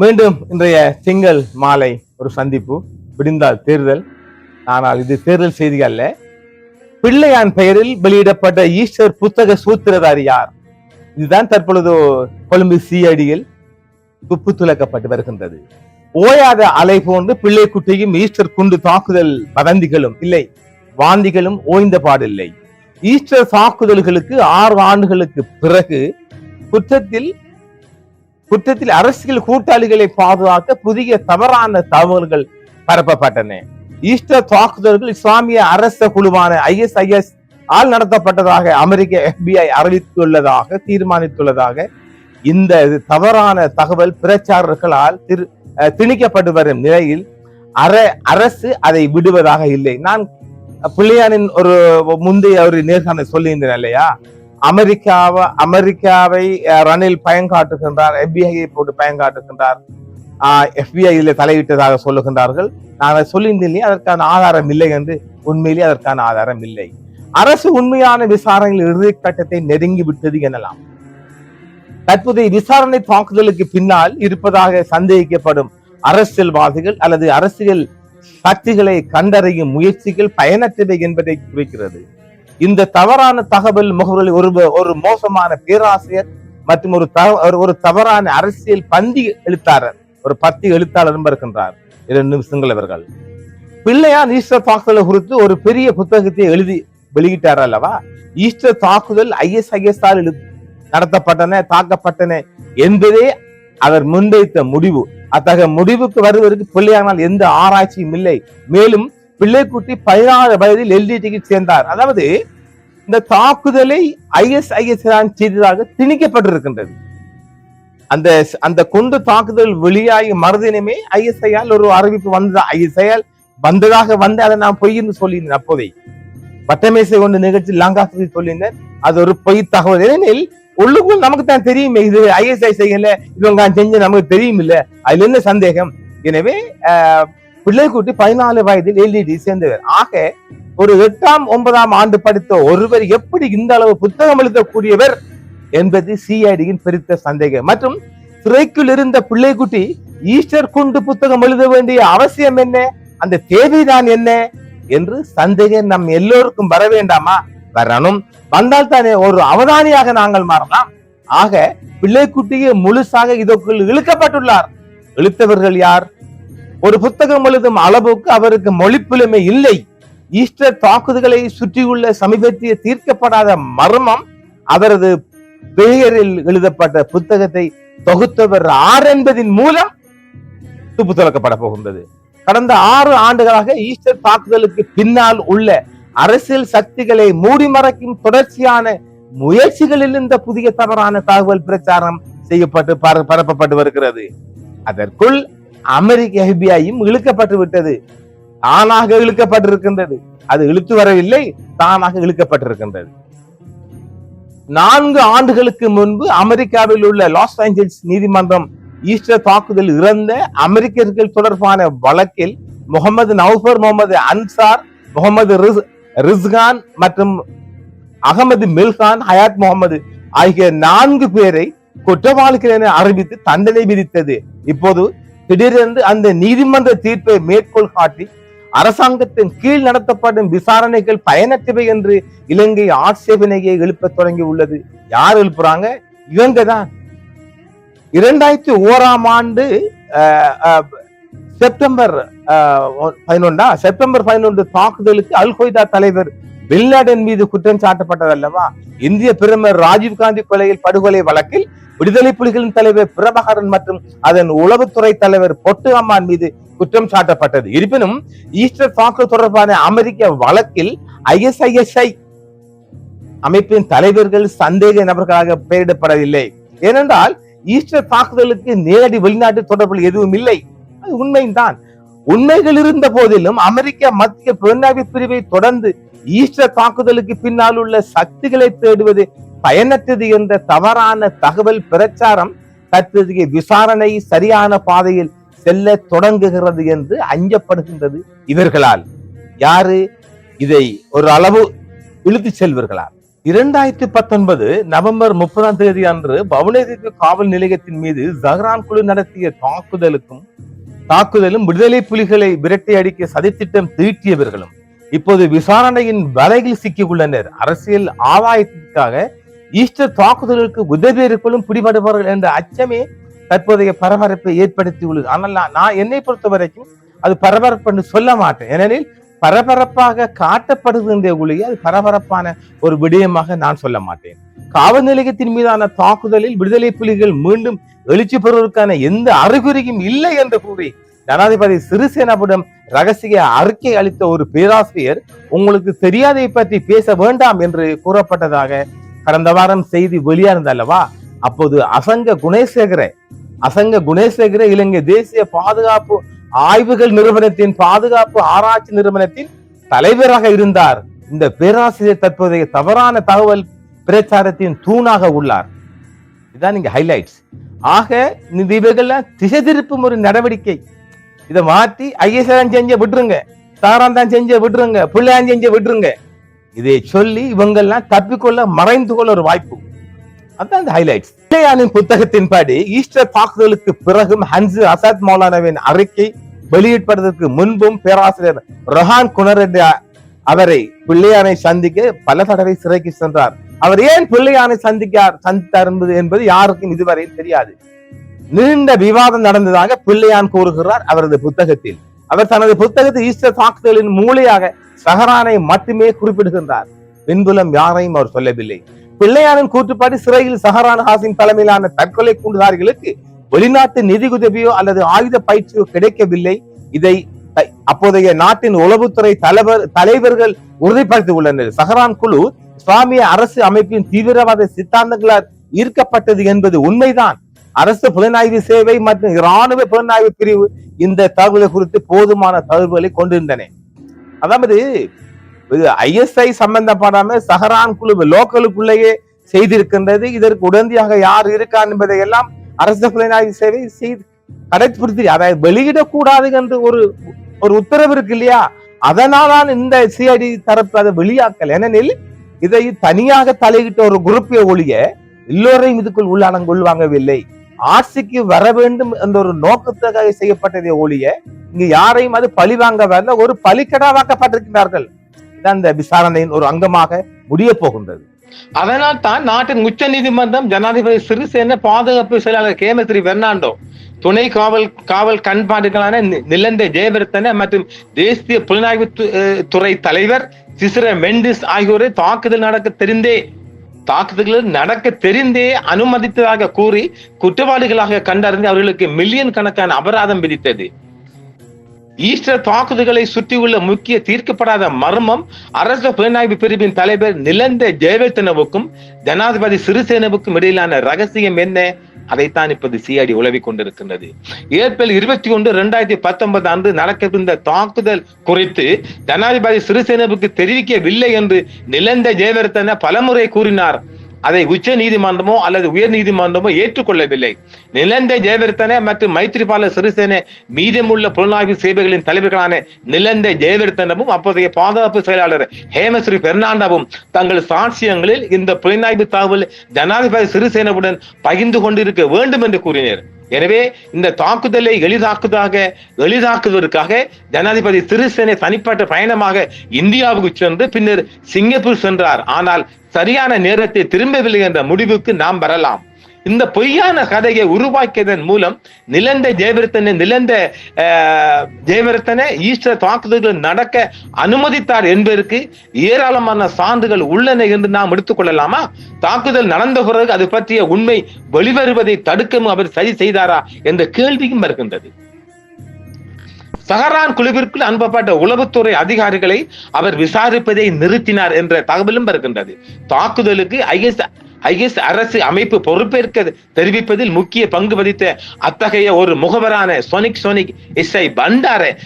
மீண்டும் இன்றைய திங்கள் மாலை ஒரு சந்திப்பு விடிந்தால் தேர்தல். ஆனால் இது தேர்தல் செய்தி அல்ல. பிள்ளையான் பெயரில் வெளியிடப்பட்ட ஈஸ்டர் புத்தக சூத்திரதாரி யார்? இதுதான் தற்பொழுது கொழும்பு சிஐடியில் துப்பு துலக்கப்பட்டு வருகின்றது. ஓயாத அலை போன்று பிள்ளைக்குட்டியும் ஈஸ்டர் குண்டு தாக்குதல் வதந்திகளும் இல்லை. வாந்திகளும் ஓய்ந்த பாடில்லை. ஈஸ்டர் தாக்குதல்களுக்கு ஆறு ஆண்டுகளுக்கு பிறகு குற்றத்தில் குற்றத்தில் அரசியல் கூட்டாளிகளை பாதுகாக்க புதிய தவறான தகவல்கள் பரப்பப்பட்டன. ஈஸ்டர் தாக்குதல்கள் இஸ்லாமிய அரச குழுவான ஐஎஸ்ஐஎஸ் ஆல் நடத்தப்பட்டதாக அமெரிக்க எஃபிஐ அறிவித்துள்ளதாக தீர்மானித்துள்ளதாக இந்த தவறான தகவல் பிரச்சாரர்களால் திரு திணிக்கப்பட்டு வரும் நிலையில் அர அரசு அதை விடுவதாக இல்லை. நான் பிள்ளையானின் ஒரு முந்தைய ஒரு நேர்காணல் சொல்லியிருந்தேன் இல்லையா? அமெரிக்காவை அமெரிக்காவை ரணில் பயன்காட்டுகின்றார் எஃபிஐயை போட்டு பயன்காட்டுகின்றார். எஃபிஐ இதில் தலையிட்டதாக சொல்லுகின்றார்கள். நான் அதை சொல்லியிருந்தேன் அதற்கான ஆதாரம் இல்லை என்று உண்மையிலேயே அதற்கான ஆதாரம் இல்லை. அரசு உண்மையான விசாரணையில் இறுதி கட்டத்தை நெருங்கி விட்டது எனலாம். தற்போதைய விசாரணை தாக்குதலுக்கு பின்னால் இருப்பதாக சந்தேகிக்கப்படும் அரசியல்வாதிகள் அல்லது அரசியல் சக்திகளை கண்டறியும் முயற்சிகள் பயனற்றவை என்பதை குறிக்கிறது. இந்த தவறான தகவல் முகவர்கள் ஒரு ஒரு மோசமான பேராசிரியர் மற்றும் ஒரு ஒரு- தவறான அரசியல் பந்தி எழுத்தாளர் ஒரு பத்தி எழுத்தாளரும் இருக்கின்றார். இரண்டு சிங்களவர்கள் பிள்ளையார் ஈஸ்டர் தாக்குதல் குறித்து ஒரு பெரிய புத்தகத்தை எழுதி வெளியிட்டார் அல்லவா? ஈஸ்டர் தாக்குதல் ஐஎஸ்ஐஎஸ் ஆல் நடத்தப்பட்டன தாக்கப்பட்டன என்பதே அவர் முன்வைத்த முடிவு. அத்தகைய முடிவுக்கு வருவதற்கு பிள்ளையானால் எந்த ஆராய்ச்சியும் இல்லை. மேலும் பிள்ளைக்குட்டி பதினாறு வயதில் எல்டிடிக்கு சேர்ந்தார். அதாவது இந்த தாக்குதலை ஐஎஸ்ஐஎஸ் தான் செய்ததாக திணிக்கப்பட்டிருக்கின்றது. அந்த அந்த குண்டு தாக்குதல் வெளியாகி மறுதினமே ஐஎஸ்ஐயால் ஒரு அறிவிப்பு வந்தது. ஐஎஸ்ஐயால் வந்ததாக வந்து அதை நான் பொய் என்று சொல்லியிருந்தேன் அப்போதை. வட்டமேசை கொண்டு நிகழ்ச்சி லாங்காசி சொல்லியிருந்தேன். அது ஒரு பொய் தகவல். ஏனெனில் உள்ளுக்குள் நமக்கு தான் தெரியுமே இது ஐஎஸ்ஐ செய்யல இவங்க செஞ்சு நமக்கு தெரியும் இல்ல அதுல என்ன சந்தேகம்? எனவே ஆஹ், பிள்ளைக்குட்டி பதினாலு வயதில் எல்இடி சேர்ந்தவர். ஆக ஒரு எட்டாம் ஒன்பதாம் ஆண்டு படித்த ஒருவர் எப்படி இந்த அளவு புத்தகம் எழுதக்கூடியவர் என்பது சிஐடியின் பெருத்த சந்தேகம். மற்றும் சிறைக்குள் இருந்த பிள்ளைக்குட்டி ஈஸ்டர் குண்டு புத்தகம் எழுத வேண்டிய அவசியம் என்ன? அந்த தேவைதான் என்ன? என்று சந்தேகம் நம் எல்லோருக்கும் வர வேண்டாமா? வரணும். வந்தால் தானே ஒரு அவதானியாக நாங்கள் மாறலாம். ஆக பிள்ளைக்குட்டியை முழுசாக இதற்குள் இழுக்கப்பட்டுள்ளார். இழுத்தவர்கள் யார்? ஒரு புத்தகம் எழுதும் அளவுக்கு அவருக்கு மொழிப்புலமை இல்லை. ஈஸ்டர் தாக்குதல்களை சுற்றியுள்ள சமீபத்திய தீர்க்கப்படாத மர்மம் அவரது பெயரில் எழுதப்பட்ட புத்தகத்தை தொகுத்தவர் ஆர் என்பதின் மூலம் துப்பு துறக்கப்பட போகின்றது. கடந்த ஆறு ஆண்டுகளாக ஈஸ்டர் தாக்குதலுக்கு பின்னால் உள்ள அரசியல் சக்திகளை மூடி மறைக்கும் தொடர்ச்சியான முயற்சிகளில் இந்த புதிய தவறான தகவல் பிரச்சாரம் செய்யப்பட்டு பர- பரப்பப்பட்டு வருகிறது. அதற்குள் அமெரிக்க எஃபிஐயும் இழுக்கப்பட்டு விட்டது. தானாக இழுக்கப்பட்டிருக்கின்றது. அது இழுத்து வரவில்லை தானாக இழுக்கப்பட்டிருக்கின்றது. நான்கு ஆண்டுகளுக்கு முன்பு அமெரிக்காவில் உள்ள லாஸ் ஏஞ்சல்ஸ் நீதிமன்றம் ஈஸ்டர் தாக்குதல் இறந்த அமெரிக்கர்கள் தொடர்பான வழக்கில் முகமது நௌஃபர் முகமது அன்சார் முகமது ரிஸ்கான் மற்றும் அகமது மில்கான் ஹயாத் முகமது ஆகிய நான்கு பேரை குற்றவாளிகள் என அறிவித்து தண்டனை விதித்தது. இப்போது திடீரென்று அந்த நீதிமன்ற தீர்ப்பை மேற்கோள் காட்டி அரசாங்கத்தின் கீழ் நடத்தப்படும் விசாரணைகள் பயனற்றவை என்று இலங்கை ஆட்சேபனையை எழுப்ப தொடங்கி உள்ளது. யார் எழுப்புறாங்க? இவங்க தான் இரண்டாயிரத்தி ஓராம் ஆண்டு செப்டம்பர் பதினொன்றா? செப்டம்பர் பதினொன்று தாக்குதலுக்கு அல் கொய்தா தலைவர் பின்லாடன் மீது குற்றம் சாட்டப்பட்டது அல்லவா இந்திய பிரதமர் ராஜீவ் காந்தி கொலையில் படுகொலை வழக்கில் விடுதலை புலிகளின் தலைவர் பிரபாகரன் மற்றும் அதன் உளவுத்துறை தலைவர் பொட்டு அம்மான் மீது குற்றம் சாட்டப்பட்டது. இருப்பினும் ஈஸ்டர் தாக்குதல் தொடர்பான அமெரிக்க வழக்கில் ஐஎஸ்ஐஎஸ்ஐ அமைப்பின் தலைவர்கள் சந்தேக நபர்களாக பெயரிடப்படவில்லை. ஏனென்றால் ஈஸ்டர் தாக்குதலுக்கு நேரடி வெளிநாட்டு தொடர்புகள் எதுவும் இல்லை. அது உண்மைதான். உண்மைகள் இருந்த போதிலும் அமெரிக்க மத்திய புலனாய்வு பிரிவை தொடர்ந்து ஈஸ்டர் தாக்குதலுக்கு பின்னால் உள்ள சக்திகளை தேடுவது பயனற்றது என்ற தவறான தகவல் பிரச்சாரம் தற்போதைய விசாரணை சரியான பாதையில் செல்ல தொடங்குகிறது என்று அஞ்சப்படுகின்றது இவர்களால். யாரு? இதை ஒரு அளவு இழுத்து செல்வர்களால். இரண்டாயிரத்தி பத்தொன்பது நவம்பர் முப்பதாம் தேதி அன்று பவுனேதி காவல் நிலையத்தின் மீது ஜஹ்ரான் குழு நடத்திய தாக்குதலுக்கும் தாக்குதலும் விடுதலை புலிகளை விரட்டி அடிக்க சதித்திட்டம் தீட்டியவர்களும் இப்போது விசாரணையின் வலையில் சிக்கியுள்ளனர். அரசியல் ஆதாயத்திற்காக ஈஸ்டர் தாக்குதலுக்கு உதவியர்களும் பிடிபடுவார்கள் என்ற அச்சமே தற்போதைய பரபரப்பை ஏற்படுத்தியுள்ளது. ஆனால் நான் என்னை பொறுத்த வரைக்கும் அது பரபரப்பு என்று சொல்ல மாட்டேன். ஏனெனில் பரபரப்பாக காட்டப்படுகின்ற ஒழிய அது பரபரப்பான ஒரு விடயமாக நான் சொல்ல மாட்டேன். காவல் நிலையத்தின் மீதான தாக்குதலில் விடுதலை புலிகள் மீண்டும் எழுச்சி பெறுவதற்கான எந்த அறிகுறியும் இல்லை என்று கூறி ஜனாதிபதி சிறிசேனாவிடம் ரகசிய அறிக்கை அளித்த ஒரு பேராசிரியர் உங்களுக்கு தெரியாதை பற்றி பேச வேண்டாம் என்று கூறப்பட்டதாக கடந்த வாரம் செய்தி வெளியானது அல்லவா அப்போது அசங்க குணேசேகர அசங்க குணேசேகர இலங்கை தேசிய பாதுகாப்பு ஆய்வுகள் நிறுவனத்தின் பாதுகாப்பு ஆராய்ச்சி நிறுவனத்தின் தலைவராக இருந்தார். இந்த பேராசிரியர் தற்போதைய தவறான தகவல் பிரச்சாரத்தின் தூணாக உள்ளார். இதுதான் இங்க ஹைலைட்ஸ் ஆக இந்த இவைகள்லாம் திசை திருப்பும் ஒரு நடவடிக்கை. இதை மாற்றி ஐஎஸ்ஆர் செஞ்ச விட்டுருங்க. சாரான் தான் செஞ்ச விட்டுருங்க. பிள்ளையான் செஞ்ச விட்டுருங்க. இதை சொல்லி இவங்கெல்லாம் தப்பிக்கொள்ள மறைந்து கொள்ள ஒரு வாய்ப்பு. அதுதான் இந்த ஹைலைட்ஸ் பிள்ளையானின் புத்தகத்தின்படி ஈஸ்டர் தாக்குதலுக்கு பிறகும் ஹன்சு அசாத் மௌலானாவின் அறிக்கை வெளியிடப்படுவதற்கு முன்பும் பேராசிரியர் ரொஹான் குணரெட்டி அவரை பிள்ளையானை சந்திக்க பல தடவை சிறைக்கு சென்றார். அவர் ஏன் பிள்ளையானை சந்திக்கார் சந்தித்தார் என்பது என்பது யாருக்கும் இதுவரையும் தெரியாது. நீண்ட விவாதம் நடந்ததாக பிள்ளையான் கூறுகிறார் அவரது புத்தகத்தில். அவர் தனது புத்தகத்தில் ஈஸ்டர் தாக்குதலின் மூலையாக சஹரானை மட்டுமே குறிப்பிடுகின்றார். பின்புலம் யாரையும் அவர் சொல்லவில்லை. பிள்ளையானின் கூற்றுப்பாடு சிறையில் சஹரான் ஹாசிம் தலைமையிலான தற்கொலை கூண்டுதாரிகளுக்கு வெளிநாட்டு நிதி உதவியோ அல்லது ஆயுத பயிற்சியோ கிடைக்கவில்லை. இதை அப்போதைய நாட்டின் உளவுத்துறை தலைவர் தலைவர்கள் உறுதிப்படுத்தி உள்ளனர் சஹரான் குழு இஸ்லாமிய அரசு அமைப்பின் தீவிரவாத சித்தாந்தங்களால் ஈர்க்கப்பட்டது என்பது உண்மைதான். அரசு புலனாய்வு சேவை மற்றும் இராணுவ புலனாய்வு பிரிவு இந்த தகவலை குறித்து போதுமான தகவல்களை கொண்டிருந்தன. அதாவது ஐஎஸ்ஐ சம்பந்தப்படாம சஹரான் குழு லோக்கலுக்குள்ளேயே செய்திருக்கின்றது. இதற்கு உடந்தியாக யார் இருக்கா என்பதை எல்லாம் அரச புலனாய்வு சேவை செய்து கடைபிடித்து அதை வெளியிடக்கூடாது என்று ஒரு ஒரு உத்தரவு இருக்கு இல்லையா? அதனால்தான் இந்த சிஐடி தரப்பு அதை வெளியாக்கல். ஏனெனில் இதை தனியாக தலையிட்ட ஒரு குரூப்பை ஒழிய எல்லோரையும் இதுக்குள் உள்ளடங்க கொள்வாங்கவில்லை. ஆட்சிக்கு வர வேண்டும் என்ற ஒரு நோக்கத்துக்காக செய்யப்பட்டதை ஒழிய இங்கு யாரையும் அது பழி வாங்க வரல ஒரு பலிக்கடாவாக்கப்பட்டிருக்கிறார்கள் அந்த விசாரணையின் ஒரு அங்கமாக முடிய போகின்றது. அதனால் தான் நாட்டின் உச்ச நீதிமன்றம் ஜனாதிபதி சிறிசேன பாதுகாப்பு செயலாளர் கேமஸ்ரீ பெர்னாண்டோ துணை காவல் காவல் கண்பாடுகளான நி- நிலந்த ஜெயவர்த்தன மற்றும் தேசிய புலனாய்வு துறை தலைவர் சிசிர மெண்டிஸ் ஆகியோரை தாக்குதல் நடக்க தெரிந்தே தாக்குதல்கள் நடக்க தெரிந்தே அனுமதித்ததாக கூறி குற்றவாளிகளாக கண்டறிந்து அவர்களுக்கு மில்லியன் கணக்கான அபராதம் விதித்தது. ஈஸ்டர் தாக்குதல்களை சுற்றியுள்ள முக்கிய தீர்க்கப்படாத மர்மம் அரசு புலனாய்வு பிரிவின் தலைவர் நிலந்த ஜெயவர்த்தனவுக்கும் ஜனாதிபதி சிறிசேனவுக்கும் இடையிலான ரகசியம் என்ன? அதைத்தான் இப்போது சிஐடி உளவிக் கொண்டிருக்கின்றது. ஏப்ரல் இருபத்தி ஒன்று இரண்டாயிரத்தி பத்தொன்பது அன்று நடக்கவிருந்த தாக்குதல் குறித்து ஜனாதிபதி சிறிசேனவுக்கு தெரிவிக்கவில்லை என்று நிலந்த ஜெயவர்த்தன பலமுறை கூறினார். அதை உச்ச நீதிமன்றமோ அல்லது உயர் நீதிமன்றமோ ஏற்றுக்கொள்ளவில்லை. நிலந்த ஜெயவர்த்தன மற்றும் மைத்ரிபால சிறிசேன மீதமுள்ள புலனாய்வு சேவைகளின் தலைவர்களான நிலந்த ஜெயவர்த்தனவும் அப்போதைய பாதுகாப்பு செயலாளர் ஹேமஸ்ரீ பெர்னாண்டாவும் தங்கள் சாட்சியங்களில் இந்த புலனாய்வு தகவல் ஜனாதிபதி சிறிசேனவுடன் பகிர்ந்து கொண்டிருக்க வேண்டும் என்று கூறினர். எனவே இந்த தாக்குதலை எளிதாக்குவதாக எளிதாக்குவதற்காக ஜனாதிபதி சிறிசேனை தனிப்பட்ட பயணமாக இந்தியாவுக்கு சென்று பின்னர் சிங்கப்பூர் சென்றார். ஆனால் சரியான நேரத்தை திரும்பவில்லை என்ற முடிவுக்கு நாம் வரலாம். இந்த பொய்யான கதையை உருவாக்கியதன் மூலம் நிலந்த ஜெயவர்த்தனை நிலந்த அஹ், ஜெயவர்த்தனை ஈஸ்டர் தாக்குதல்கள் நடக்க அனுமதித்தார் என்பதற்கு ஏராளமான சான்றுகள் உள்ளன என்று நாம் எடுத்துக்கொள்ளலாமா தாக்குதல் நடந்த பிறகு அது பற்றிய உண்மை வெளிவருவதை தடுக்கவும் அவர் சரி செய்தாரா என்ற கேள்வியும் வருகின்றது. சஹரான் குழுவிற்குள் அனுப்பப்பட்ட உளவுத்துறை அதிகாரிகளை அவர் விசாரிப்பதை நிறுத்தினார் என்ற தகவலும் வருகின்றது. தாக்குதலுக்கு ஐஎஸ் ஐஎஸ் அரசு அமைப்பு பொறுப்பேற்க தெரிவிப்பதில் முக்கிய பங்கு வகித்த அத்தகைய ஒரு முகவரான சோனிக் சோனிக் எஸ் ஐ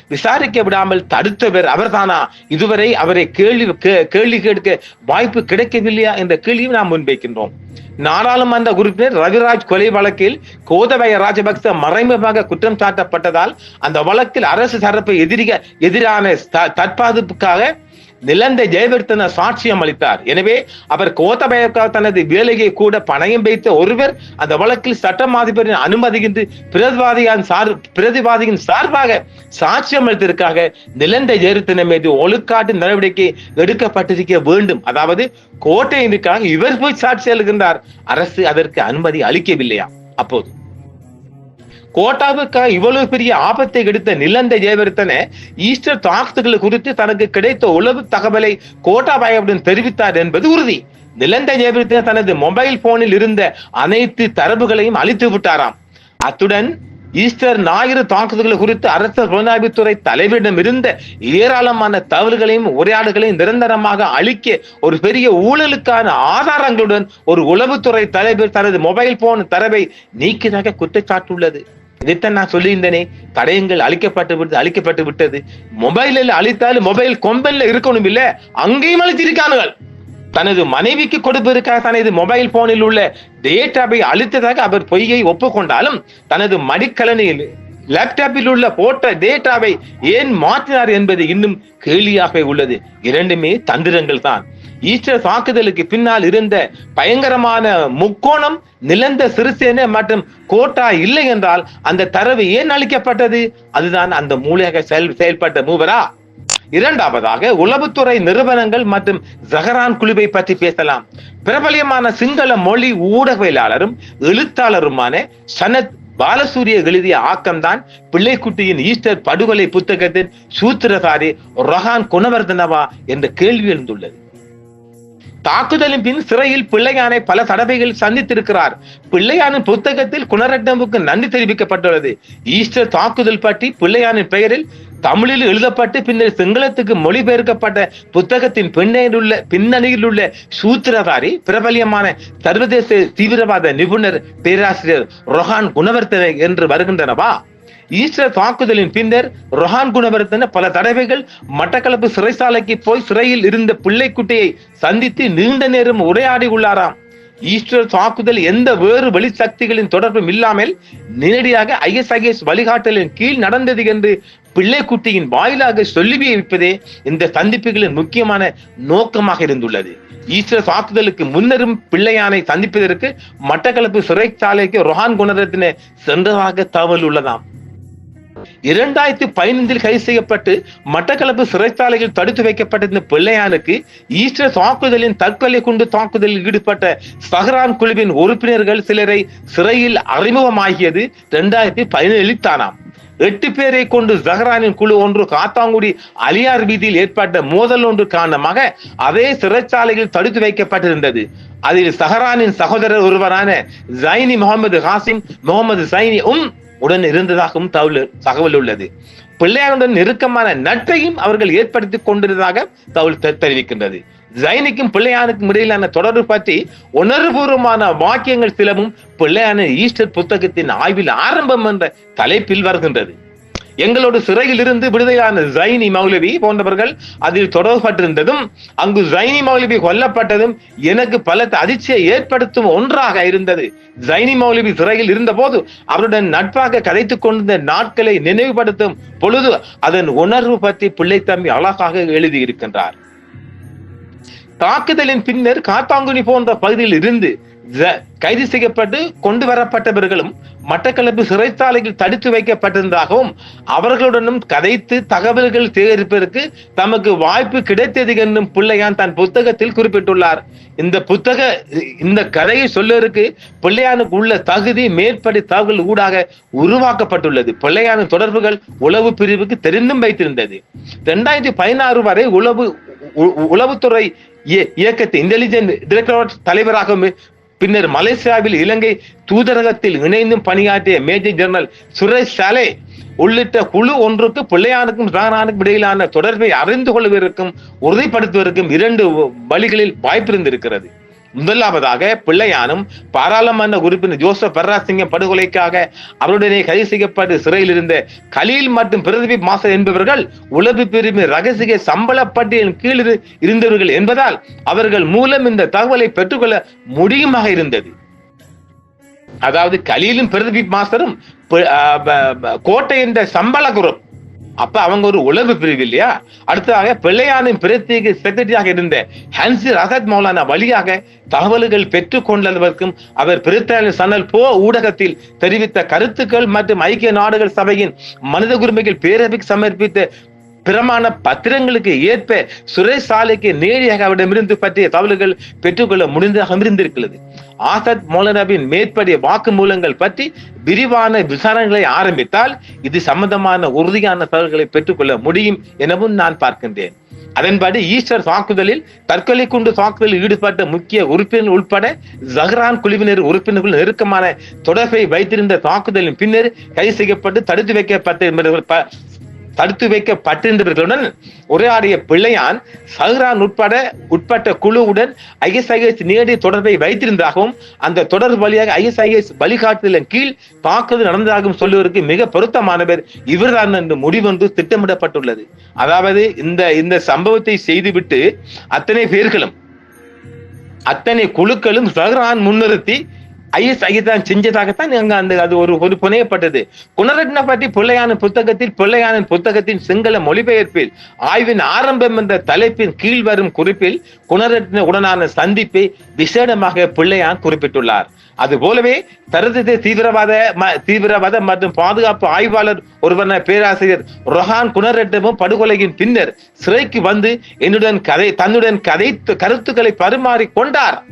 விசாரிக்க விடாமல் தடுத்தவர் அவர்தானா? இதுவரை அவரை கேள்வி கே- கேள்வி கேட்க வாய்ப்பு கிடைக்கவில்லையா என்ற கேள்வியும் நாம் முன்வைக்கின்றோம். நாடாளுமன்ற உறுப்பினர் ரவிராஜ் கொலை வழக்கில் கோதபய ராஜபக்ச மறைமுகமாக குற்றம் சாட்டப்பட்டதால் அந்த வழக்கில் அரசு தரப்பு எதிரிக எதிரான த- நிலந்த ஜெயவர்த்தன சாட்சியம் அளித்தார். எனவே அவர் கோத்தபயக்கா தனது வேலையை கூட பணயம் வைத்த ஒருவர் அந்த வழக்கில் சட்டம் அதிபரின் அனுமதியின்றி பிரதிவாதியின் சார் பிரதிவாதியின் சார்பாக சாட்சியம் அளித்ததற்காக நிலந்த ஜெயவர்த்தன மீது ஒழுக்காட்டு நடவடிக்கை எடுக்கப்பட்டிருக்க வேண்டும். அதாவது கோட்டையினுக்காக இவர் போய் சாட்சி அளிக்கின்றார். அரசு அதற்கு அனுமதி அளிக்கவில்லையா? அப்போது. கோட்டாவுக்கு இவ்வளவு பெரிய ஆபத்தை எடுத்த நிலந்த ஜெயவர்த்தன ஈஸ்டர் தாக்குதல்கள் குறித்து தனக்கு கிடைத்த உளவு தகவலை கோட்டாபாயவுடன் தெரிவித்தார் என்பது உறுதி. நிலந்த ஜெயவர்த்தன தனது மொபைல் போனில் இருந்த அனைத்து தரவுகளையும் அழித்து விட்டாராம். அத்துடன் ஈஸ்டர் ஞாயிறு தாக்குதல்கள் குறித்து அரச புலனாய்வுத்துறை தலைவரிடம் இருந்த ஏராளமான தகவல்களையும் உரையாடுகளையும் நிரந்தரமாக அளிக்க ஒரு பெரிய ஊழலுக்கான ஆதாரங்களுடன் ஒரு உளவுத்துறை தலைவர் தனது மொபைல் போன் தரவை நீக்கியதாக குற்றச்சாட்டுள்ளது. இதைத்தான் நான் சொல்லியிருந்தேனே. தடயங்கள் அழிக்கப்பட்டு விட்டு அழிக்கப்பட்டு விட்டது. மொபைலில் அழித்தாலும் மொபைல் கொம்பல்ல இருக்கணும் இல்ல அங்கேயும் அழித்திருக்கானுகள் தனது மனைவிக்கு கொடுப்பதற்காக தனது மொபைல் போனில் உள்ள டேட்டாவை அழித்ததாக அவர் பொய்யை ஒப்புக்கொண்டாலும் தனது மடிக்கலனில் லேப்டாப்பில் உள்ள போட்ட டேட்டாவை ஏன் மாற்றினார் என்பது இன்னும் கேலியாக உள்ளது. இரண்டுமே தந்திரங்கள் தான் ஈஸ்டர் தாக்குதலுக்கு பின்னால் இருந்த பயங்கரமான முக்கோணம் நிலந்த சிறுசேன மற்றும் கோட்டா இல்லை என்றால் அந்த தரவு ஏன் அளிக்கப்பட்டது அதுதான் அந்த மூலையாக செயல் செயல்பட்ட மூவரா? இரண்டாவதாக உளவுத்துறை நிறுவனங்கள் மற்றும் ஜஹரான் குழுவை பற்றி பேசலாம். பிரபலியமான சிங்கள மொழி ஊடகவியலாளரும் எழுத்தாளருமான சனத் பாலசூரிய எழுதிய ஆக்கம்தான் பிள்ளைக்குட்டியின் ஈஸ்டர் படுகொலை புத்தகத்தின் சூத்திரதாரி ரொஹான் குணவர்தனவா என்ற கேள்வி எழுந்துள்ளது. தாக்குதலின் பின் சிறையில் பிள்ளையானை பல தடவைகள் சந்தித்திருக்கிறார். பிள்ளையானின் புத்தகத்தில் குணரட்னமுக்கு நன்றி தெரிவிக்கப்பட்டுள்ளது. ஈஸ்டர் தாக்குதல் பற்றி பிள்ளையானின் பெயரில் தமிழில் எழுதப்பட்டு பின்னர் சிங்களத்துக்கு மொழிபெயர்க்கப்பட்ட புத்தகத்தின் பின்னணியில் உள்ள பின்னணியில் உள்ள சூத்திரதாரி பிரபலியமான சர்வதேச தீவிரவாத நிபுணர் பேராசிரியர் ரொஹான் குணவர்த்தனை என்று வருகின்றனவா? ஈஸ்டர் தாக்குதலின் பின்னர் ரொஹான் குணவர்த்தன பல தடவைகள் மட்டக்களப்பு சிறைசாலைக்கு போய் சிறையில் இருந்த பிள்ளைக்குட்டியை சந்தித்து நீண்ட நேரம் உரையாடி உள்ளாராம். ஈஸ்டர் தாக்குதல் எந்த வேறு வெளிசக்திகளின் தொடர்பும் இல்லாமல் நேரடியாக ஐஎஸ்ஐஎஸ் வழிகாட்டலின் கீழ் நடந்தது என்று பிள்ளைக்குட்டியின் வாயிலாக சொல்லி வைப்பதே இந்த சந்திப்புகளின் முக்கியமான நோக்கமாக இருந்துள்ளது. ஈஸ்டர் தாக்குதலுக்கு முன்னரும் பிள்ளையானை சந்திப்பதற்கு மட்டக்களப்பு சிறைச்சாலைக்கு ரொஹான் குணரத்தின சென்றதாக தகவல் உள்ளதாம். இரண்டாயிரத்தி பதினைந்தில் கைது செய்யப்பட்டு மட்டக்களப்பு சிறைச்சாலையில் தடுத்து வைக்கப்பட்டிருந்த பிள்ளையானுக்கு ஈஸ்டர் தாக்குதலின் தற்கொலை குண்டு தாக்குதலில் ஈடுபட்ட சஹரான் குழுவின் உறுப்பினர்கள் சிலரை சிறையில் அறிமுகமாகியது இரண்டாயிரத்தி பதினேழில் தானாம். எட்டு பேரை கொண்டு ஜஹரானின் குழு ஒன்று காத்தாங்குடி அலியார் வீதியில் ஏற்பட்ட மோதல் ஒன்று காரணமாக அதே சிறைச்சாலையில் தடுத்து வைக்கப்பட்டிருந்தது. அதில் சஹரானின் சகோதரர் ஒருவரான ஜைனி முகமது ஹாசிம் முகமது சைனி உம் உடன் இருந்ததாகவும் தகவல் தகவல் உள்ளது. பிள்ளையாருடன் நெருக்கமான நட்பையும் அவர்கள் ஏற்படுத்தி கொண்டிருந்ததாக தகவல் தெரிவிக்கின்றது. ஜைனிக்கும் பிள்ளையானுக்கும் இடையிலான தொடர்பு பற்றி உணர்வுபூர்வமான வாக்கியங்கள் சிலவும் பிள்ளையான ஈஸ்டர் புத்தகத்தின் ஆய்வில் ஆரம்பம் என்ற தலைப்பில் வருகின்றது. எங்களோடு சிறையில் இருந்து விடுதலையான ஜைனி மௌலவி போன்றவர்கள் அதில் தொடர்பட்டிருந்ததும் அங்கு ஜைனி மௌலவி கொல்லப்பட்டதும் எனக்கு பல அதிர்ச்சியை ஏற்படுத்தும் ஒன்றாக இருந்தது. ஜைனி மௌலவி சிறையில் இருந்தபோது அவருடன் நட்பாக கதைத்துக் கொண்டிருந்த நாட்களை நினைவுபடுத்தும் பொழுது அதன் உணர்வு பற்றி பிள்ளைத்தம்பி அழகாக எழுதியிருக்கின்றார். தாக்குதலின் பின்னர் காத்தாங்குனி போன்ற பகுதியில் இருந்து கைது செய்யப்பட்டு கொண்டு வரப்பட்டவர்களும் மட்டக்களப்பு சிறைச்சாலையில் தடுத்து வைக்கப்பட்டிருந்ததாகவும் அவர்களுடனும் கதைத்து தகவல்கள் சேகரிப்பதற்கு தமக்கு வாய்ப்பு கிடைத்தது என்னும் பிள்ளையான் தன் புத்தகத்தில் குறிப்பிட்டுள்ளார். இந்த புத்தக இந்த கதையை சொல்லருக்கு பிள்ளையானுக்கு உள்ள தகுதி மேற்படி தகவல் ஊடாக உருவாக்கப்பட்டுள்ளது. பிள்ளையானின் தொடர்புகள் உளவு பிரிவுக்கு தெரிந்தும் வைத்திருந்தது. இரண்டாயிரத்தி பதினாறு வரை உளவு உளவுத்துறை இய- இயக்கத்தை இன்டெலிஜென்ட் டிரெக்டரேட் தலைவராகவும் பின்னர் மலேசியாவில் இலங்கை தூதரகத்தில் இணைந்தும் பணியாற்றிய மேஜர் ஜெனரல் சுரேஷ் சாலே உள்ளிட்ட குழு ஒன்றுக்கு பிள்ளையானுக்கும் ராணானுக்கும் இடையிலான தொடர்பை அறிந்து கொள்வதற்கும் உறுதிப்படுத்துவதற்கும் இரண்டு வழிகளில் வாய்ப்பிருந்திருக்கிறது முதலாவதாக பிள்ளையானும் பாராளுமன்ற உறுப்பினர் ஜோசப் பர்ராசிங்கம் படுகொலைக்காக அவருடனே கைது செய்யப்பட்டு சிறையில் இருந்த கலீல் மற்றும் பிரதிபி மாசர் என்பவர்கள் உளவு பெருமை ரகசிய சம்பள பட்டியலின் கீழ் இருந்தவர்கள் என்பதால் அவர்கள் மூலம் இந்த தகவலை பெற்றுக்கொள்ள முடியுமாக இருந்தது. அதாவது கலீலும் பிரதிபி மாஸ்டரும் கோட்டை என்ற சம்பள குரூப் அப்ப அவங்க ஒரு உளவு பிரிவு இல்லையா? அடுத்ததாக பிள்ளையானின் பிரத்யேக செக்ரட்டரியாக இருந்த ஹன்சி ரகத் மௌலானா வழியாக தகவல்கள் பெற்றுக் கொண்டதற்கும் அவர் பிரித்தானிய சனல் போ ஊடகத்தில் தெரிவித்த கருத்துக்கள் மற்றும் ஐக்கிய நாடுகள் சபையின் மனித உரிமைகள் பேரவைக்கு சமர்ப்பித்த பிரமாண பத்திரங்களுக்கு ஏற்ப சுரேசாலைக்கு நேரடியாக அவரிடமிருந்து பற்றிய தகவல்கள் பெற்றுக்கொள்ள முடிந்ததாக இருந்திருக்கிறது ஆசத் மௌலனாவின் மேற்படிய வாக்குமூலங்கள் பற்றி விரிவான விசாரணைகளை ஆரம்பித்தால் இது சம்பந்தமான உறுதியான தகவல்களை பெற்றுக்கொள்ள முடியும் எனவும் நான் பார்க்கின்றேன். அதன்படி ஈஸ்டர் தாக்குதலில் தற்கொலை குண்டு தாக்குதலில் ஈடுபட்ட முக்கிய உறுப்பினர் உட்பட ஜஹ்ரான் குழுவினர் உறுப்பினர்கள் நெருக்கமான தொடர்பை வைத்திருந்த தாக்குதலின் பின்னர் கைது செய்யப்பட்டு தடுத்து வைக்கப்பட்ட தடுத்து வைக்கப்பட்டிருந்தவர்களுடன் உரையாடிய பிள்ளையான் சஹ்ரான் உட்பட உட்பட்ட குழுவுடன் ஐஎஸ்ஐஎஸ் நேரடி தொடர்பை வைத்திருந்ததாகவும் அந்த தொடர்பு வழியாக ஐஎஸ்ஐஎஸ் வழிகாட்டுதலின் கீழ் தாக்குதல் நடந்ததாகவும் சொல்லுவதற்கு மிக பொருத்தமானவர் இவர்தான் என்று முடிவொன்று திட்டமிடப்பட்டுள்ளது. அதாவது இந்த இந்த சம்பவத்தை செய்துவிட்டு அத்தனை பேர்களும் அத்தனை குழுக்களும் சஹ்ரான் முன்னிறுத்தி ஐஎஸ் ஐயத்தான் செஞ்சதாகத்தான் அங்க அந்த அது ஒரு ஒரு புனையப்பட்டது. குணரட்ன பற்றி பிள்ளையான புத்தகத்தில் பிள்ளையான புத்தகத்தின் சிங்கள மொழிபெயர்ப்பில் ஆய்வின் ஆரம்பம் என்ற தலைப்பின் கீழ் வரும் குறிப்பில் குணரட்ன உடனான சந்திப்பை விசேடமாக பிள்ளையான் குறிப்பிட்டுள்ளார். அது போலவே தரத்தை தீவிரவாத ம- தீவிரவாத மற்றும் பாதுகாப்பு ஆய்வாளர் ஒருவரான பேராசிரியர் ரொஹான் குணரெட்டமும் படுகொலையின் பின்னர் சிறைக்கு வந்து என்னுடன் கதை தன்னுடன் கதை கருத்துக்களை பரிமாறி கொண்டார்.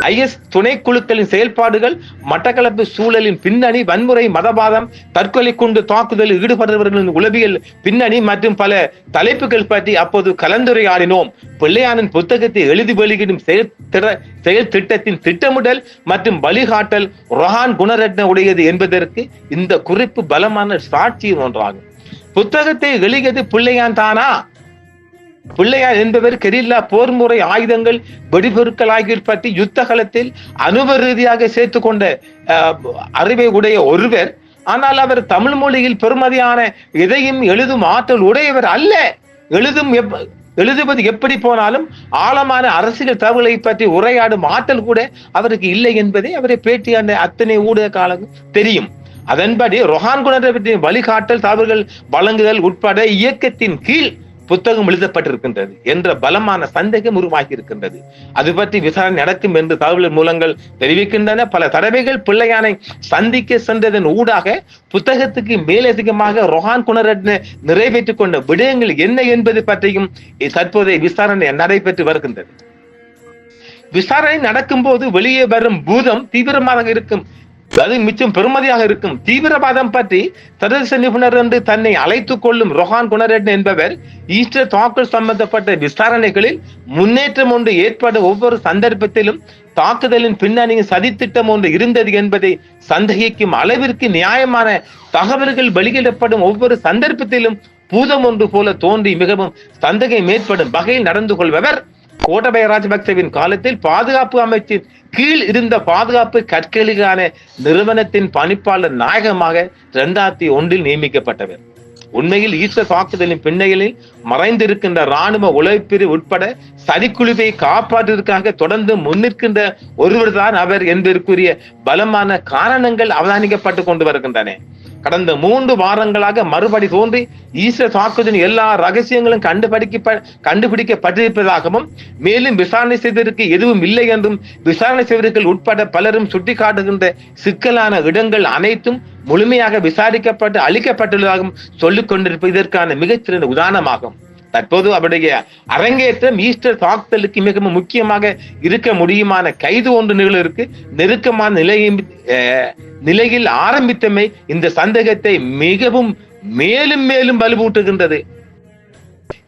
ஐஎஸ் துணைக்குழுக்களின் செயல்பாடுகள் மட்டக்களப்பு சூழலின் பின்னணி வன்முறை மதவாதம் தற்கொலை குண்டு தாக்குதலில் ஈடுபடுபவர்களின் உளவியல் பின்னணி மற்றும் பல தலைப்புகள் பற்றி அப்போது கலந்துரையாடினோம். பிள்ளையானின் புத்தகத்தை எழுதி வெளியிடும் செயல் செயல் திட்டத்தின் திட்டமிடல் மற்றும் வழிகாட்டல் ரொஹான் குணரட்ன உடையது என்பதற்கு இந்த குறிப்பு பலமான சாட்சி ஒன்றாகும். புத்தகத்தை எழுதியது பிள்ளையான் தானா? பிள்ளையார் என்பவர் கெரில்லா போர் முறை ஆயுதங்கள் வெடிபொருட்கள் ஆகியோர் பற்றி யுத்த களத்தில் அனுபவ ரீதியாக சேர்த்து கொண்ட அறிவை உடைய ஒருவர். ஆனால் அவர் தமிழ் மொழியில் பெருமதியான எதையும் எழுதும் ஆற்றல் உடையவர் அல்ல. எழுதும் எப்- எழுதுவது எப்படி போனாலும் ஆழமான அரசியல் தகவலை பற்றி உரையாடும் ஆற்றல் கூட அவருக்கு இல்லை என்பதை அவரை பேட்டியான அத்தனை ஊடக காலம் தெரியும். அதன்படி ரொஹான் குணரத்தின் வழிகாட்டல் தகவல்கள் வழங்குதல் உட்பட இயக்கத்தின் கீழ் புத்தகம் எழுதப்பட்டிருக்கின்றது என்ற பலமான சந்தேகம் உருவாகி இருக்கின்றது அது பற்றி விசாரணை நடக்கும் என்று தகவல் மூலங்கள் தெரிவிக்கின்றன. பல தடவைகள் பிள்ளையானை சந்திக்க சென்றதன் ஊடாக புத்தகத்துக்கு மேலதிகமாக ரொஹான் குணரட்ன நிறைவேற்றிக் கொண்ட விடயங்கள் என்ன என்பது பற்றியும் தற்போதைய விசாரணை நடைபெற்று வருகின்றது. விசாரணை நடக்கும் போது வெளியே வரும் பூதம் தீவிரமாக இருக்கும் அது மிச்சம் பெருமதியாக இருக்கும். தீவிரவாதம் பற்றி சர்வதேச நிபுணர் என்று தன்னை அழைத்துக் கொள்ளும் ரொஹான் குணரெட்ன என்பவர் ஈஸ்டர் தாக்கல் சம்பந்தப்பட்ட விசாரணைகளில் முன்னேற்றம் ஒன்று ஏற்பட ஒவ்வொரு சந்தர்ப்பத்திலும் தாக்குதலின் பின்னணியில் சதித்திட்டம் ஒன்று இருந்தது என்பதை சந்தேகிக்கும் அளவிற்கு நியாயமான தகவல்கள் வெளியிடப்படும் ஒவ்வொரு சந்தர்ப்பத்திலும் பூதம் ஒன்று போல தோன்றி மிகவும் சந்தேகம் ஏற்படும் வகையில் நடந்து கொள்பவர் கோட்டபய ராஜபக்சவின் காலத்தில் பாதுகாப்பு அமைச்சின் கீழ் இருந்த பாதுகாப்பு கற்களுக்கான நிறுவனத்தின் பணிப்பாளர் நாயகமாக இரண்டாயிரத்தி ஒன்றில் நியமிக்கப்பட்டவர். உண்மையில் ஈஸ்டர் தாக்குதலின் பின்னணியில் மறைந்திருக்கின்ற ராணுவ உழைப்பிரி உட்பட சதிக்குழுவை காப்பாற்றுவதற்காக தொடர்ந்து முன்னிற்கின்ற ஒருவர்தான் அவர் என்பதற்குரிய பலமான காரணங்கள் அவதானிக்கப்பட்டு கொண்டு வருகின்றன. கடந்த மூன்று வாரங்களாக மறுபடி தோன்றி ஈஸ்டர் தாக்குதலின் எல்லா ரகசியங்களும் கண்டுபிடிக்க கண்டுபிடிக்கப்பட்டிருப்பதாகவும் மேலும் விசாரணை செய்வதற்கு எதுவும் இல்லை என்றும் விசாரணை செய்வதற்கு உட்பட பலரும் சுட்டிக்காட்டுகின்ற சிக்கலான இடங்கள் அனைத்தும் முழுமையாக விசாரிக்கப்பட்டு அளிக்கப்பட்டுள்ளதாகவும் சொல்லிக் கொண்டிருப்பது இதற்கான மிகச்சிறந்த உதாரணமாகும். தற்போது அவருடைய அரங்கேற்றம் ஈஸ்டர் தாக்குதலுக்கு மிகவும் முக்கியமாக இருக்க முடியுமான கைது ஒன்று நிகழ்விற்கு நெருக்கமான நிலையை நிலையில் ஆரம்பித்தமை இந்த சந்தேகத்தை மிகவும் மேலும் மேலும் வலுவூட்டுகின்றது.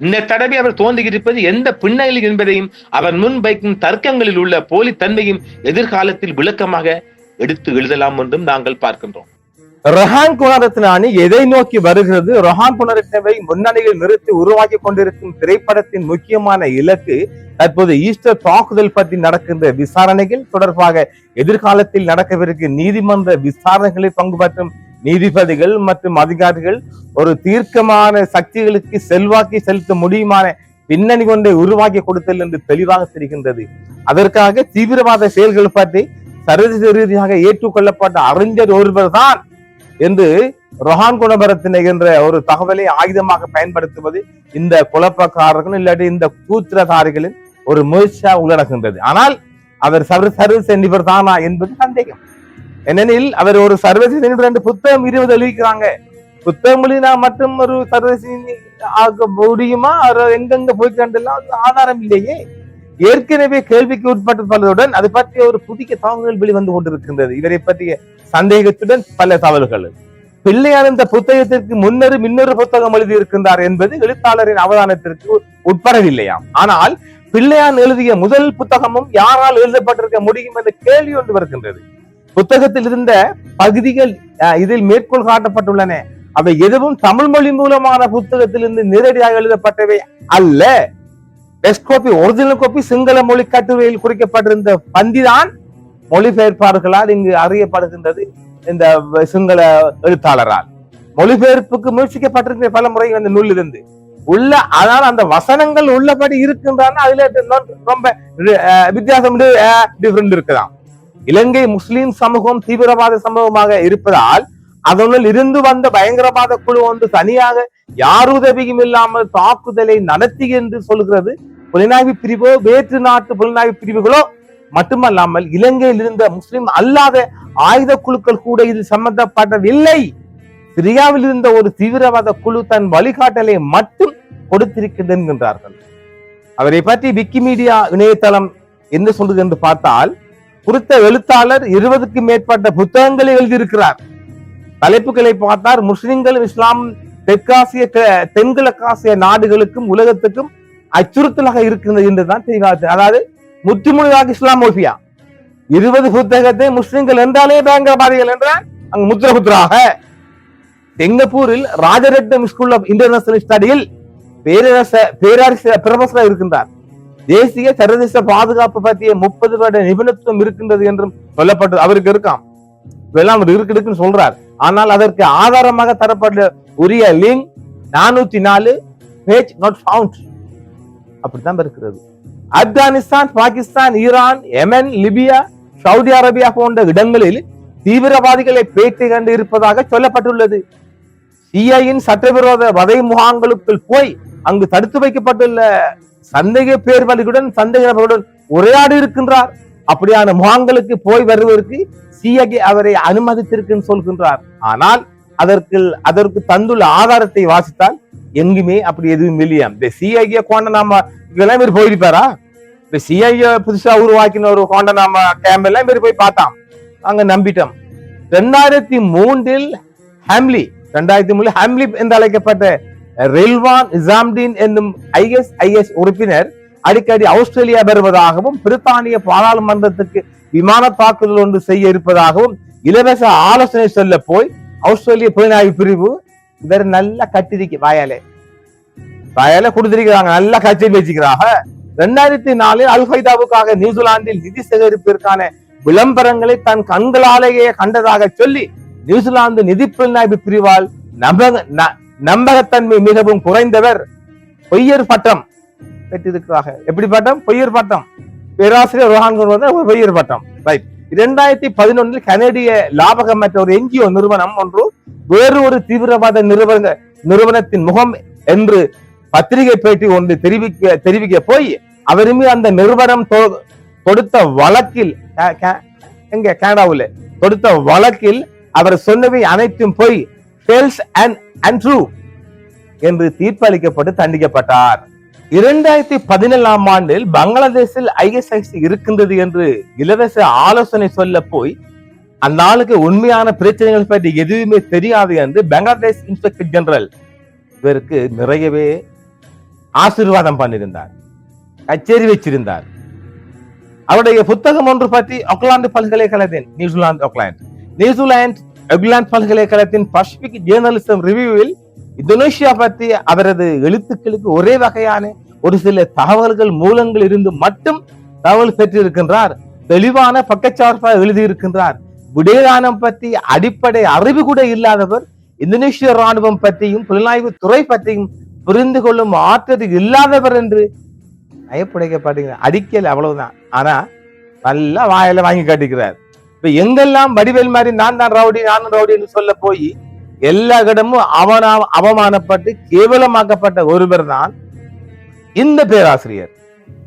இந்த தடவை அவர் தோன்றியிருப்பது எந்த பின்னணியில் என்பதையும் அவர் முன்வைக்கும் தர்க்கங்களில் உள்ள போலி தன்மையும் எதிர்காலத்தில் விளக்கமாக எடுத்து எழுதலாம் என்றும் நாங்கள் பார்க்கின்றோம். ரஹான் குணரத்ன அணி எதை நோக்கி வருகிறது? ரொஹான் குணரத்னவை முன்னணியில் நிறுத்தி உருவாக்கி கொண்டிருக்கும் திரைப்படத்தின் முக்கியமான இலக்கு தற்போது ஈஸ்டர் தாக்குதல் பற்றி நடக்கின்ற விசாரணைகள் தொடர்பாக எதிர்காலத்தில் நடக்கவிருக்கும் நீதிமன்ற விசாரணைகளில் பங்கு பற்றும் நீதிபதிகள் மற்றும் அதிகாரிகள் ஒரு தீர்க்கமான சக்திகளுக்கு செல்வாக்கி செலுத்த முடியுமான பின்னணி கொண்டை உருவாக்கி கொடுத்தல் என்று தெளிவாக தெரிகின்றது. அதற்காக தீவிரவாத செயல்கள் பற்றி சர்வதேச ரீதியாக ஏற்றுக்கொள்ளப்பட்ட அறிஞர் ஒருவர் தான் என்று ரொஹான் குணபரத்தின் என்ற ஒரு தகவலை ஆயுதமாக பயன்படுத்துவது இந்த குழப்பக்காரர்கள் இல்லாட்டி இந்த கூத்திரதாரிகளின் ஒரு முயற்சியாக உள்ளடங்குகின்றது. ஆனால் அவர் சர்வ சர்வீஸ் நிபர் தானா என்பது சந்தேகம். ஏனெனில் அவர் ஒரு சர்வீஸ் நிபர் என்று புத்தகம் இருபது எழுதிக்கிறாங்க புத்தகம் எழுதினா மட்டும் ஒரு சர்வீஸ் ஆக முடியுமா? அவர் எங்கெங்க போய் கண்டெல்லாம் ஆதாரம் இல்லையே. ஏற்கனவே கேள்விக்கு உட்பட்டுள்ளதுடன் அது பற்றிய ஒரு புதிய தகவல்கள் வெளிவந்து கொண்டிருக்கின்றது. இவரை பற்றிய சந்தேகத்துடன் பல தகவல்கள். பிள்ளையார் இந்த புத்தகத்திற்கு முன்னரும் மின்னொரு புத்தகம் எழுதியிருக்கின்றார் என்பது எழுத்தாளரின் அவதானத்திற்கு உட்படவில்லையாம். ஆனால் பிள்ளையான் எழுதிய முதல் புத்தகமும் யாரால் எழுதப்பட்டிருக்க முடியும் என்ற கேள்வி ஒன்று வருகின்றது. புத்தகத்தில் இருந்த பகுதிகள் அஹ், இதில் மேற்கோள் காட்டப்பட்டுள்ளன. அவை எதுவும் தமிழ் மொழி மூலமான புத்தகத்திலிருந்து நேரடியாக எழுதப்பட்டவை அல்ல. Test copy original copy Sinhala மொழி கட்டுரையில் குறிக்கப்பட்டிருந்த பந்திதான் மொழிபெயர்ப்பாளர்களால் இங்கு அறியப்படுகின்றது இந்த சிங்கள எழுத்தாளரால். மொழிபெயர்ப்புக்கு முயற்சிக்கப்பட்டிருக்கிற பல முறை அந்த நூல் இருந்து. உள்ள ஆனால் அந்த வசனங்கள் உள்ளபடி இருக்கின்றன அதுல ரொம்ப வித்தியாசம் டிஃபரெண்ட் இருக்குதாம் இலங்கை முஸ்லீம் சமூகம் தீவிரவாத சமூகமாக இருப்பதால் அதனுள் இருந்து வந்த பயங்கரவாத குழு ஒன்று தனியாக யார் உதவியும் இல்லாமல் தாக்குதலை நடத்தி என்று சொல்கிறது. புலனாய்வு பிரிவோ வேற்று நாட்டு புலனாய்வு பிரிவுகளோ மட்டுமல்லாமல் இலங்கையில் இருந்த முஸ்லிம் அல்லாத ஆயுத குழுக்கள் கூட இதில் சம்பந்தப்படவில்லை. சிரியாவில் இருந்த ஒரு தீவிரவாத குழு தன் வழிகாட்டலை மட்டும் கொடுத்திருக்கிறது என்கின்றார்கள். அவரை பற்றி விக்கிமீடியா இணையதளம் என்ன சொல்றது என்று பார்த்தால் குறித்த எழுத்தாளர் இருபதுக்கு மேற்பட்ட புத்தகங்களை எழுதியிருக்கிறார். தலைப்புகளை பார்த்தால் முஸ்லிம்கள் இஸ்லாம் தெற்காசிய தென்கிழக்காசிய நாடுகளுக்கும் உலகத்துக்கும் அச்சுறுத்தலாக இருக்கிறது என்றுதான் தெரிவாது அதாவது முற்றுமுழுதாக இஸ்லாமோபியா. இருபது புத்தகத்தை முஸ்லிம்கள் என்றாலே பயங்கரவாதிகள் என்றால் அங்கு முத்திரபுத்திராக சிங்கப்பூரில் ராஜரத்னம் ஸ்கூல் ஆஃப் இன்டர்நேஷனல் ஸ்டடியில் பேரரச பேரரச பிரொஃபஸர் இருக்கின்றார். தேசிய சர்வதேச பாதுகாப்பு பற்றிய முப்பது வருட நிபுணத்துவம் இருக்கின்றது என்றும் சொல்லப்பட்டது. அவருக்கு இருக்காம். இதெல்லாம் அவர் இருக்கு இருக்குன்னு சொல்றார். ஆனால் அதற்கு ஆதாரமாக தரப்பட்ட உரிய லிங்க் நானூத்தி நாலு பேஜ் நாட் ஃபவுண்ட் அப்படித்தான் இருக்கிறது Afghanistan Pakistan Iran Yemen Libya Saudi Arabia போன்ற இடங்களில் தீவிரவாதிகளை பேட்டி கண்டு இருப்பதாக சொல்லப்பட்டுள்ளது. சிஐயின் சட்டவிரோத வதை முகாம்களுக்குள் போய் அங்கு தடுத்து வைக்கப்பட்டுள்ள சந்தேக பேர்வழிகளுடன் சந்தேக நபர்களுடன் உரையாடி இருக்கின்றார். அப்படியான முகாம்களுக்கு போய் வருவதற்கு சிஐ அவரை அனுமதித்திருக்குன்னு சொல்கின்றார். ஆனால் அதற்கு அதற்கு தந்துள்ள ஆதாரத்தை வாசித்தால் எங்குமே அப்படி எதுவும் இல்லையாம் இந்த சிஐஏ கொண்ட நாம இதெல்லாம் இவர் போயிருப்பாரா? இப்ப சிஐஏ புதுசா உருவாக்கின ஒரு கொண்ட நாம கேம்ப் எல்லாம் இவர் போய் பார்த்தான். அங்க நம்பிட்டோம். ரெண்டாயிரத்தி மூன்றில் ஹாம்லி ரெண்டாயிரத்தி மூணு ஹாம்லி என்று அழைக்கப்பட்ட ரெல்வான் இசாம்டீன் என்னும் ஐஎஸ் ஐஎஸ் உறுப்பினர் அடிக்கடி ஆஸ்திரேலியா வருவதாகவும் பிரித்தானிய பாராளுமன்றத்துக்கு விமான தாக்குதல் ஒன்று செய்ய இருப்பதாகவும் இலவச ஆலோசனை சொல்ல போய் ஆஸ்திரேலிய புலனாய்வு பிரிவு இவர் நல்லா கட்டிருக்கு வாயாலே. வாயால கொடுத்திருக்கிறாங்க நல்லா கட்டி வச்சுக்கிறாங்க. ரெண்டாயிரத்தி நாலில் அல்கைதாவுக்காக நியூசிலாந்தில் நிதி சேகரிப்பிற்கான விளம்பரங்களை தன் கண்களாலேயே கண்டதாக சொல்லி நியூசிலாந்து நிதி புலனாய்வு பிரிவால் நம்பக ந- நம்பகத்தன்மை மிகவும் குறைந்தவர் பொய்யர் பட்டம் பெற்றிருக்கிறார்கள். எப்படி பட்டம்? பொய்யர் பட்டம். பேராசிரியர் ரோஹான் ஒரு பொய்யர் பட்டம். ரைட் இரண்டாயிரத்தி பதினொன்றில் கனடிய லாபகமற்ற ஒரு என்ஜிஓ நிறுவனம் ஒன்று வேறு ஒரு தீவிரவாத நிறுவன நிறுவனத்தின் முகம் என்று பத்திரிகை பேட்டி ஒன்று தெரிவிக்க தெரிவிக்க போய் அவருமே அந்த நிறுவனம் தொ- தொடுத்த வழக்கில் எங்க கனடாவில் தொடுத்த வழக்கில் அவர் சொன்னவை அனைத்தும் போய் ஃபேல்ஸ் அண்ட் அண்ட்ரூ என்று தீர்ப்பளிக்கப்பட்டு தண்டிக்கப்பட்டார். இரண்டாயிரத்தி பதினேழாம் ஆண்டில் பங்களாதேஷில் ஐஎஸ்ஐசி இருக்கின்றது என்று இலவச ஆலோசனை சொல்ல போய் அந்த ஆளுக்கு உண்மையான பிரச்சனைகள் பற்றி எதுவுமே தெரியாது என்று பங்களாதேஷ் இன்ஸ்பெக்டர் ஜெனரல் இவருக்கு நிறையவே ஆசீர்வாதம் பண்ணியிருந்தார் கச்சேரி வச்சிருந்தார். அவருடைய புத்தகம் ஒன்று பற்றி ஒக்லாந்து பல்கலைக்கழகத்தின் நியூசிலாந்து ஒக்லாந்து நியூசிலாந்து ஒக்லாந்து பல்கலைக்கழகத்தின் பசிபிக் ஜேர்னலிசம் ரிவ்யூவில் இந்தோனேஷியா பற்றி அவரது எழுத்துக்களுக்கு ஒரே வகையான ஒரு சில தகவல்கள் மூலங்கள் இருந்து மட்டும் தகவல் பெற்றிருக்கின்றார். தெளிவான பக்கச்சார்பாக எழுதியிருக்கின்றார். விடயதானம் பற்றி அடிப்படை அறிவு கூட இல்லாதவர் இந்தோனேஷிய ராணுவம் பற்றியும் புலனாய்வு துறை பற்றியும் புரிந்து கொள்ளும் ஆற்றல் இல்லாதவர் என்று நயப்புடைக்கப்படுகிறார் அடிக்கல் அவ்வளவுதான். ஆனா நல்லா வாயில வாங்கி காட்டிக்கிறார். இப்ப எங்கெல்லாம் வடிவேல் மாதிரி நான் தான் ரவுடி நான் ரவுடின்னு சொல்ல போய் எல்லா இடமும் அவனா அவமானப்பட்டு கேவலமாக்கப்பட்ட ஒருவர் தான் இந்த பேராசிரியர்.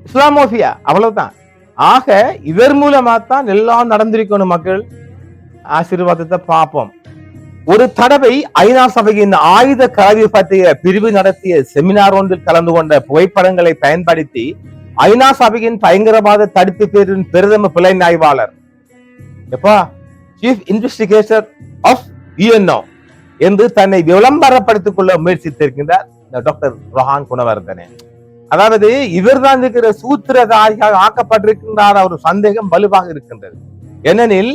இஸ்லாமோபியா அவ்வளவுதான். ஆக இவர் மூலமா தான் எல்லாம் நடந்திருக்கணும் மக்கள். ஆசீர்வாதத்தை பார்ப்போம். ஒரு தடவை ஐநா சபையின் ஆயுத கல்வி பற்றிய பிரிவு நடத்திய செமினார் ஒன்றில் கலந்து கொண்ட புகைப்படங்களை பயன்படுத்தி ஐநா சபையின் பயங்கரவாத தடுப்பு பிரிவின் பிரதம புலனாய்வாளர் எப்பா சீஃப் இன்வெஸ்டிகேஷன் ஆஃப் யுஎன்ஓ என்று தன்னை விளம்பரப்படுத்திக் கொள்ள முயற்சித்திருக்கின்றார். டாக்டர் ரொஹான் குணவர்தனே. அதாவது இவர்தான் இருக்கிற சூத்திரதாரியாக ஆக்கப்பட்டிருக்கின்றார் ஒரு சந்தேகம் வலுவாக இருக்கின்றது. ஏனெனில்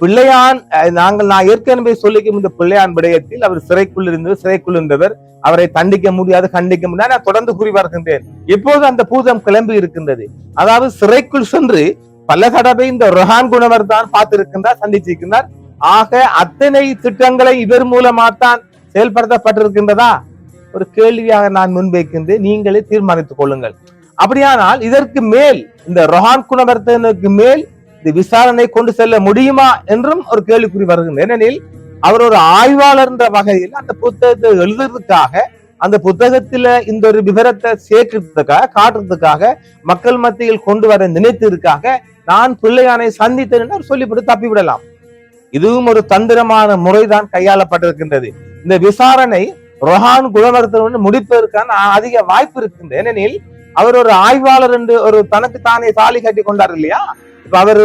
பிள்ளையான் நாங்கள் நான் ஏற்கனவே சொல்லிக்கும் இந்த பிள்ளையான் விடயத்தில் அவர் சிறைக்குள் இருந்து சிறைக்குள் இருந்தவர். அவரை தண்டிக்க முடியாது கண்டிக்க முடியாது. நான் தொடர்ந்து கூறி வருகின்றேன். இப்போது அந்த பூதம் கிளம்பி இருக்கின்றது. அதாவது சிறைக்குள் சென்று பல தடவை இந்த ரொஹான் குணவர் தான் பார்த்திருக்கின்றார் சந்திச்சிருக்கின்றார். ஆக அத்தனை திட்டங்களை இவர் மூலமாத்தான் செயல்படுத்தப்பட்டிருக்கின்றதா? ஒரு கேள்வியாக நான் முன்வைக்கின்றேன். நீங்களே தீர்மானித்துக் கொள்ளுங்கள். அப்படியானால் இதற்கு மேல் இந்த ரொஹான் குணவர்த்தனுக்கு மேல் இந்த விசாரணை கொண்டு செல்ல முடியுமா என்றும் ஒரு கேள்விக்குறி வருகிறது ஏனெனில் அவர் ஒரு ஆய்வாளர் என்ற வகையில் அந்த புத்தகத்தை எழுதுறதுக்காக அந்த புத்தகத்துல இந்த ஒரு விவரத்தை சேர்க்கிறதுக்காக காட்டுறதுக்காக மக்கள் மத்தியில் கொண்டு வர நினைத்ததற்காக நான் பிள்ளையானை சந்தித்தேன் என்று அவர் சொல்லிவிட்டு தப்பிவிடலாம். இதுவும் ஒரு தந்திரமான முறைதான் கையாளப்பட்டிருக்கின்றது. இந்த விசாரணை ரொஹான் குணவர்த்தன் முடிப்பதற்கான அதிக வாய்ப்பு இருக்குது ஏனெனில் அவர் ஒரு ஆய்வாளர் என்று ஒரு தனக்கு தானே சாலி கட்டி கொண்டார் இல்லையா? இப்ப அவர்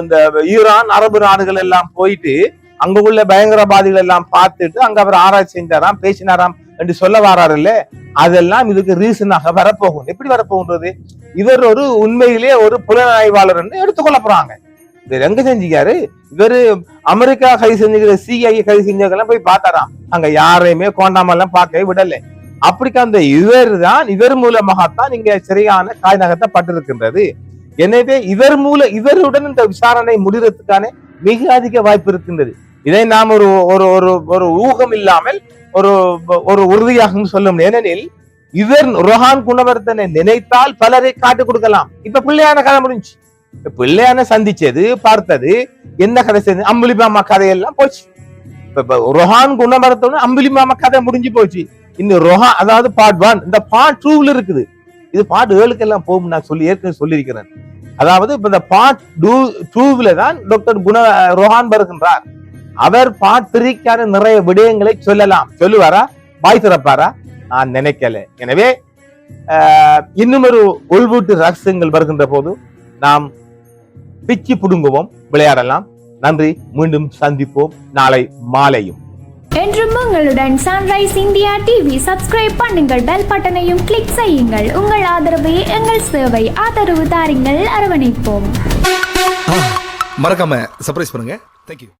இந்த ஈரான் அரபு நாடுகள் எல்லாம் போயிட்டு அங்க உள்ள பயங்கரவாதிகள் எல்லாம் பார்த்துட்டு அங்க அவர் ஆராய்ச்சி செஞ்சாராம் பேசினாராம் என்று சொல்ல வராரு இல்ல அதெல்லாம் இதுக்கு ரீசனாக வரப்போகும் எப்படி வரப்போகின்றது? இவர் ஒரு உண்மையிலே ஒரு புலனாய்வாளர் என்று எடுத்துக்கொள்ள போறாங்க. இந்த ரங்க செஞ்சிக்காரு இவரு அமெரிக்கா கை செஞ்சுக்கிற சிஐ கை செஞ்சவங்கெல்லாம் போய் பார்த்தாராம். அங்க யாரையுமே கோண்டாமெல்லாம் பார்க்கவே விடல. அப்படிக்கு அந்த இவர் தான் இவர் மூலமாகத்தான் இங்க சரியான காய்நகத்தை பட்டிருக்கின்றது. எனவே இவர் மூல இவருடன் இந்த விசாரணை முடிகிறதுக்கான மிக அதிக வாய்ப்பு இருக்கின்றது. இதை நாம் ஒரு ஒரு ஒரு ஒரு ஊகம் இல்லாமல் ஒரு ஒரு உறுதியாகவும் சொல்ல முடியும். ஏனெனில் இவர் ரொஹான் குணவர்த்தனை நினைத்தால் பலரை காட்டிக் கொடுக்கலாம். இப்ப பிள்ளையான கதை முடிஞ்சு பிள்ளையான சந்திச்சது பார்த்தது என்ன கதை செஞ்சது அம்புலி மாமா கதையெல்லாம் போச்சு. இப்ப ரொஹான் ரொஹான் அம்புலி அம்புலிமாமா கதை முடிஞ்சு போச்சு. இன்னும் ரொஹா அதாவது பார்ட் ஒன் இந்த பார்ட் டூல இருக்குது. இது பார்ட் ஏழுக்கெல்லாம் போகும் நான் சொல்லி ஏற்கனவே சொல்லியிருக்கிறேன். அதாவது இப்ப இந்த பார்ட் டூ டூவில் தான் டாக்டர் குண ரொஹான் வருகின்றார். அவர் பார்ட் த்ரீக்கான நிறைய விடயங்களை சொல்லலாம். சொல்லுவாரா? வாய் திறப்பாரா? நான் நினைக்கல. எனவே ஆஹ், இன்னும் ஒரு உள்வீட்டு ரகசியங்கள் வருகின்ற போது நாம் பிச்சு புடுங்குவோம். விளையாடலாம். நன்றி. மீண்டும் சந்திப்போம். நாளை மாலையும். என்றும் உங்களுடன் சன்ரைஸ் இந்தியா டிவி சப்ஸ்கிரைப் பண்ணுங்கள். பெல் பட்டனையும் கிளிக் செய்யுங்கள். உங்கள் ஆதரவே எங்கள் சேவை ஆதரவு தாருங்கள். அரவணைப்போம். மறக்காம சர்ப்ரைஸ் பண்ணுங்க. தேங்க்யூ